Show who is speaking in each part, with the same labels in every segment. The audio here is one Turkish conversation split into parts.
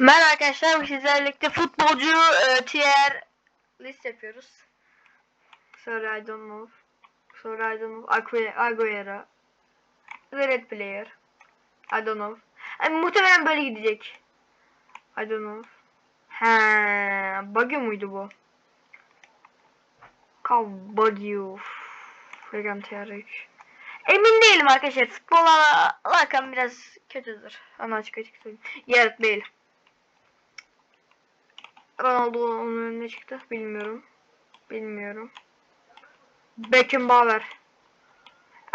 Speaker 1: Merhaba arkadaşlar, sizlerle birlikte futbolcu e, tier list yapıyoruz. Sonra I don't know. Sonra I don't know. Agu- Aguero. Red player. I know. Yani muhtemelen böyle gidecek. I know. He, buggy muydu bu? Kav buggy of. Tier 3. Emin değilim arkadaşlar. Futbola alakam biraz kötüdür. Ama açık açık söyleyeyim. Gareth Bale. Ronaldo onun önüne çıktı. Bilmiyorum. Bilmiyorum. Beckenbauer.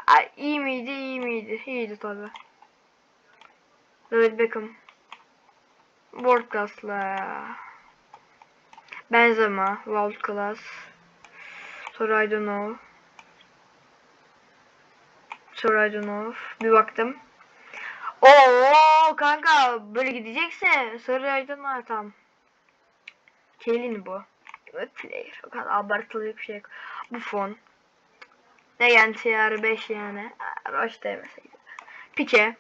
Speaker 1: Ay, iyi miydi? iyi miydi? İyiydi tabi. David Beckham. World class'la. Benzema. World class. Don't know. Bir baktım. Oo kanka böyle gidecekse sonra I Kelin bu. Player. O kadar abartılı bir şey yok. Bu fon. Negen TR5 yani. Roş demeseydi. Pike.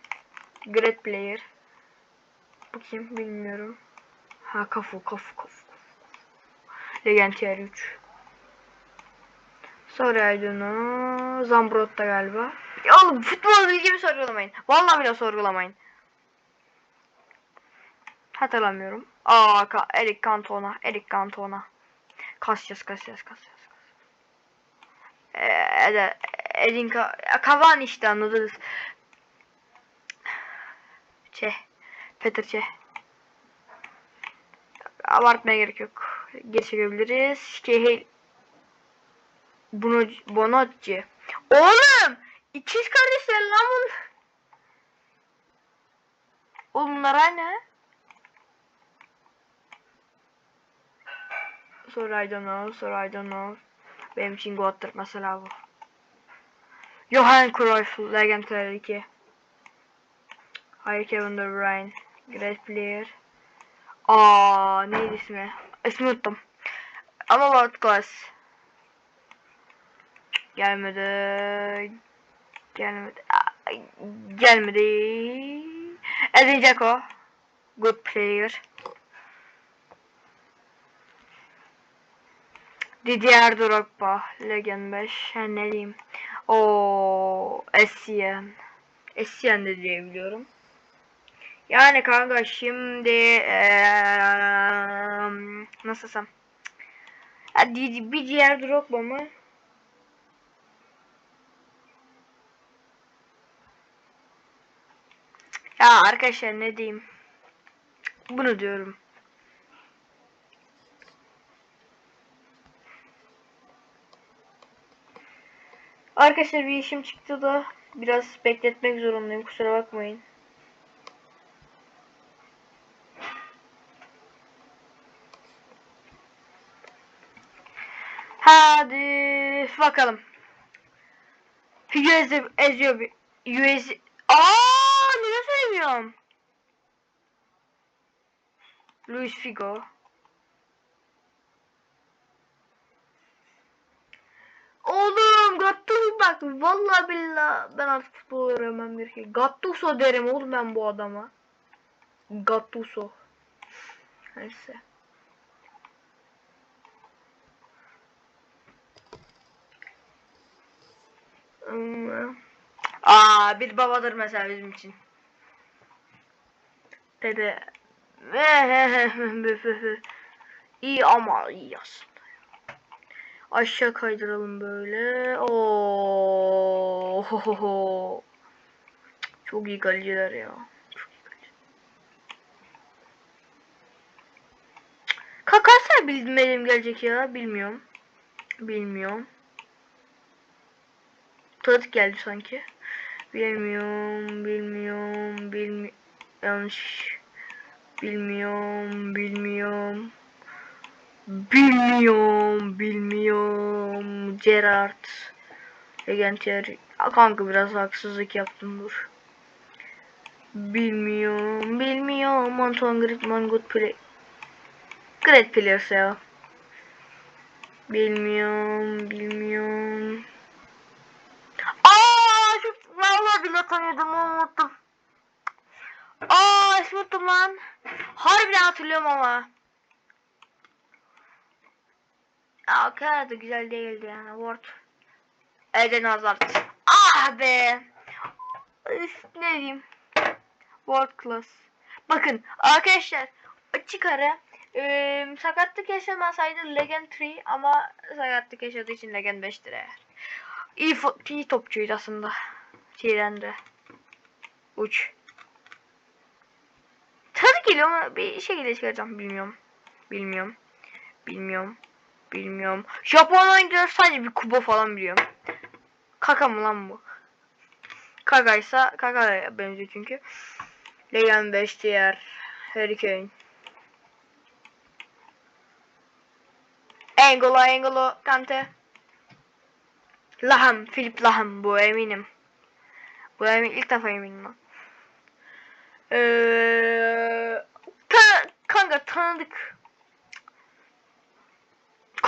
Speaker 1: Great player. Bu kim bilmiyorum. Ha kafu kafu kafu. Legend TR3. Sonra I don't know. Zambrotta galiba. Ya oğlum futbol bilgimi sorgulamayın. Vallahi bile sorgulamayın. Hatırlamıyorum. Aa, Eric Cantona. Eric Cantona. Casillas, Casillas, Casillas. Eee, Edin Cavani işte anladınız. Çeh. Peter Çeh. Abartmaya gerek yok. Geçebiliriz. Şehir. Bunu Bonacci. Oğlum! İkiz kardeşler lan bunlar. Oğlum bunlar aynı. Sonra I don't know, sonra I don't know. Benim için Goat'tır mesela bu. Johan Cruyff, Legend 2. Hayır Kevin De Bruyne. Great player. Aa neydi ismi? İsmi unuttum. Ama World Class. Gelmedi. Gelmedi. Aa, Gelmedi. Edin Dzeko. Good player. Didier Drogba. Legend 5. Ha, ne diyeyim. O Essien. Essien de diyebiliyorum. Yani kanka şimdi eee, nasıl desem. Di- bir diğer Drogba mı? Ya arkadaşlar ne diyeyim? Bunu diyorum. Arkadaşlar bir işim çıktı da biraz bekletmek zorundayım kusura bakmayın. Hadi bakalım. US eziyor bir US Aa niye söylemiyorum? Luis Figo. Oğlum Gattuso bak vallahi billahi ben artık futbol öğrenmem gerekiyor. Gattuso derim oğlum ben bu adama. Gattuso. Neyse. Hmm. Aa bir babadır mesela bizim için. Dede. iyi ama iyi aslında. Aşağı kaydıralım böyle. Oo. Çok iyi kaleciler ya. Çok iyi kaleci. Bilmedim gelecek ya. Bilmiyorum. Bilmiyorum. Tanıdık geldi sanki. Bilmiyorum, bilmiyorum, bilmi yanlış. Bilmiyorum, bilmiyorum. Bilmiyorum, bilmiyorum. Gerard. Legender. Kanka biraz haksızlık yaptım dur. Bilmiyorum, bilmiyorum. Antoine Griezmann good play. Great players ya. Bilmiyorum, bilmiyorum. Aa, şu vallahi bile tanıdım unuttum. Aa, şu unuttum lan. Harbiden hatırlıyorum ama. Da güzel değildi yani Word. Eden Hazard. Ah be. Üf, ne diyeyim. World class. Bakın arkadaşlar açık ara eee, sakatlık yaşamasaydı Legend 3 ama sakatlık yaşadığı için Legend 5'tir eğer. İyi, iyi topçuydu aslında. Şeyden de. Uç. Tadı geliyor ama bir şekilde çıkaracağım. Bilmiyorum. Bilmiyorum. Bilmiyorum. Bilmiyorum. Japon oyuncular sadece bir kubo falan biliyorum. Kaka mı lan bu? Kakaysa Kaka'ya benziyor çünkü. Leon 5 diğer Harry Kane. Engolo Engolo Kante. Laham Philip Laham bu eminim. Bu emin ilk defa eminim lan. Eee ta, kanka tanıdık.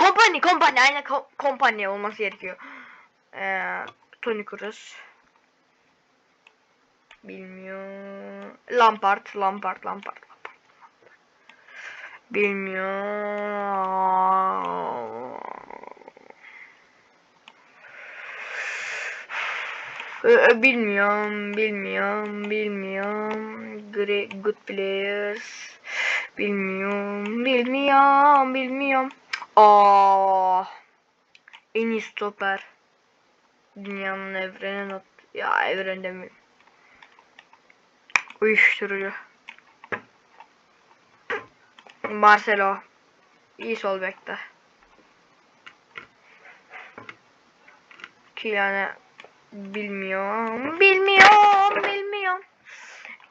Speaker 1: Kompany, kompany, aynen kompany olması gerekiyor. Eee Toni Kroos. Bilmiyorum. Lampard, Lampard, Lampard, Lampard. Bilmiyorum. Ee, Bilmiyorum, bilmiyorum, bilmiyorum. Great, good players. Bilmiyorum, bilmiyorum, bilmiyorum. Aa, en iyi stoper. Dünyanın evrenin not. Ya evren demiyorum. Uyuşturucu. Marcelo. İyi sol bekte. Kylian bilmiyorum. Bilmiyorum. Bilmiyorum.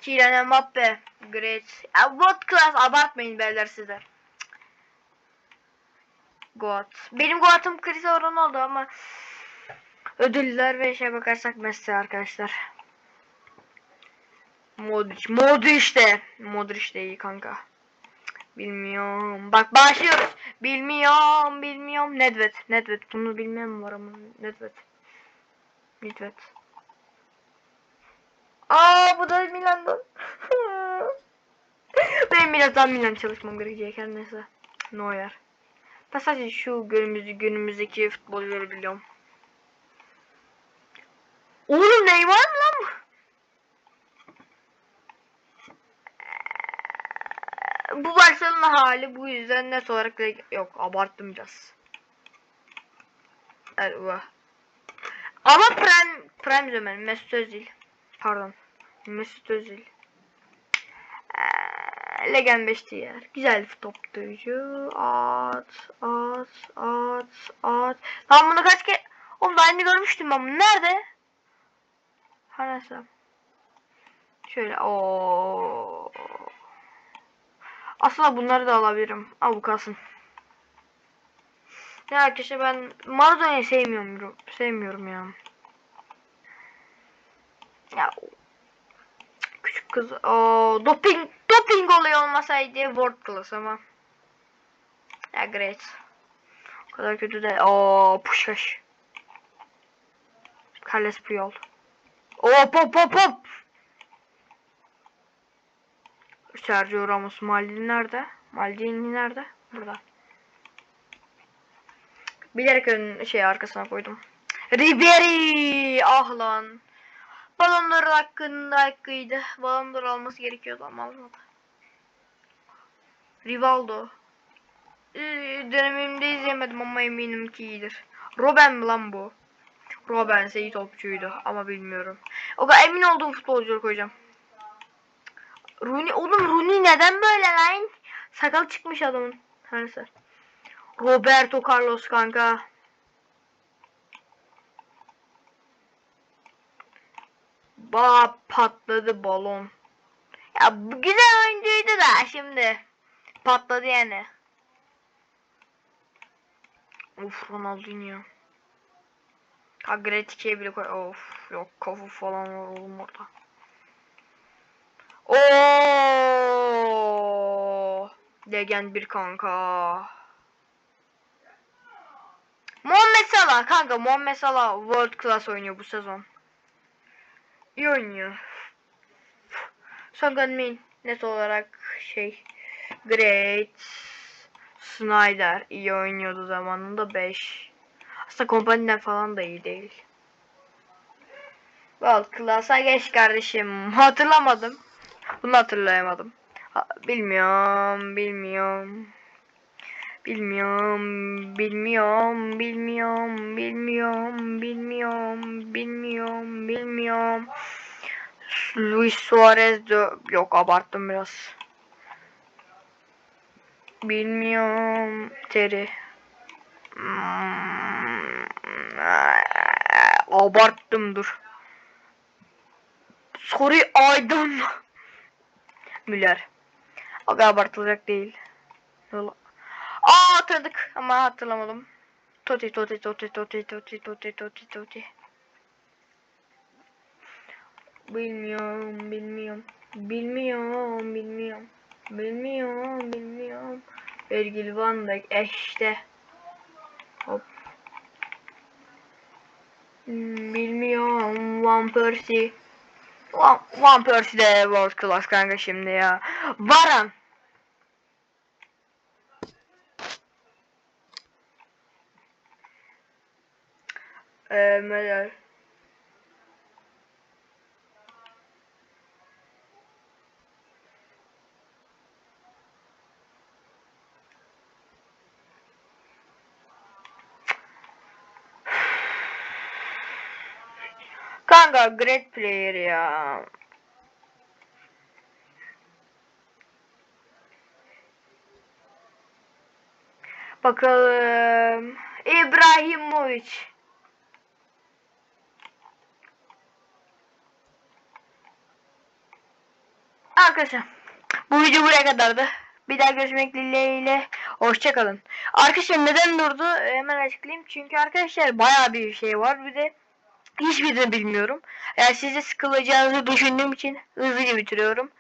Speaker 1: Kylian Mbappe. Great. What class abartmayın beyler size. God. Benim Goat'ım Cristiano Ronaldo ama ödüller ve şey bakarsak Messi arkadaşlar. Modric. Modric de. Modric de iyi kanka. Bilmiyorum. Bak başlıyoruz. Bilmiyorum. Bilmiyorum. Nedved. Nedved. Bunu bilmem var ama. Nedved. Nedved. Aa bu da Milan'dan. Benim birazdan Milan çalışmam gerekecek her neyse. Neuer. Ben sadece şu günümüzü günümüzdeki futbolcuları biliyorum. Oğlum Neymar mı lan bu? Barcelona hali bu yüzden net olarak da yok abarttım biraz. Bu. Ama Prime Prime zaman Mesut Özil. Pardon. Mesut Özil. Legend 5 diğer. Güzel toplayıcı. At, at, at, at. Lan bunu kaç kere... Oğlum daha önce görmüştüm ben bunu. Nerede? Ha neyse. Şöyle o. Aslında bunları da alabilirim. Al kalsın. Ya arkadaşlar ben Maradona'yı sevmiyorum. Sevmiyorum ya. Ya küçük kız o doping doping olayı olmasaydı world class ama. Ya great. O kadar kötü de. O Puşkaş. Carles Puyol. Hop hop hop hop. Sergio Ramos Maldini nerede? Maldini nerede? Burada. Bilerek şey arkasına koydum. Ribery! Ah lan. Balonların hakkında hakkıydı. Balonlar alması gerekiyordu ama almadı. Rivaldo. Ee, dönemimde izleyemedim ama eminim ki iyidir. Robben mi lan bu? Robben iyi topçuydu ama bilmiyorum. O kadar emin olduğum futbolcuları koyacağım. Rooney oğlum Rooney neden böyle lan? Sakal çıkmış adamın. Neyse. Roberto Carlos kanka. Ba patladı balon. Ya bu güzel oyuncuydu da şimdi patladı yani. Of Ronaldinho. Ha Gretike'ye bile koy. Of yok kafa falan var oğlum orada. Oo! Legend bir kanka. Muhammed Salah kanka Muhammed Salah world class oynuyor bu sezon. İyi oynuyor. Son Min. Net olarak şey Great Snyder iyi oynuyordu zamanında 5. Aslında kompaniden falan da iyi değil. World Class'a geç kardeşim. Hatırlamadım. Bunu hatırlayamadım. Ha, bilmiyorum, bilmiyorum. Bilmiyorum, bilmiyorum, bilmiyorum, bilmiyorum, bilmiyorum, bilmiyorum, bilmiyorum. Luis Suarez de yok abarttım biraz. Bilmiyorum. Terry. Hmm, abarttım dur. Soru Aydın. Müller. Kadar abartılacak değil. Yola hatırladık ama hatırlamadım. Toti toti toti toti toti toti toti toti. Bilmiyorum, bilmiyorum. Bilmiyorum, bilmiyorum. Bilmiyorum, bilmiyorum. Virgil Van Dijk eh eşte. Hop. Bilmiyorum, Van Persie. Van, Van Persie de world class kanka şimdi ya. Varan. Eee Müller. Kanka great player ya. Bakalım. İbrahimovic. Arkadaşlar bu video buraya kadardı. Bir daha görüşmek dileğiyle. Hoşçakalın. Arkadaşlar neden durdu? Hemen açıklayayım. Çünkü arkadaşlar bayağı bir şey var. Bir de hiçbirini bilmiyorum. Yani size sıkılacağınızı düşündüğüm için hızlıca bitiriyorum.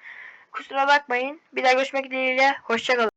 Speaker 1: Kusura bakmayın. Bir daha görüşmek dileğiyle. Hoşçakalın.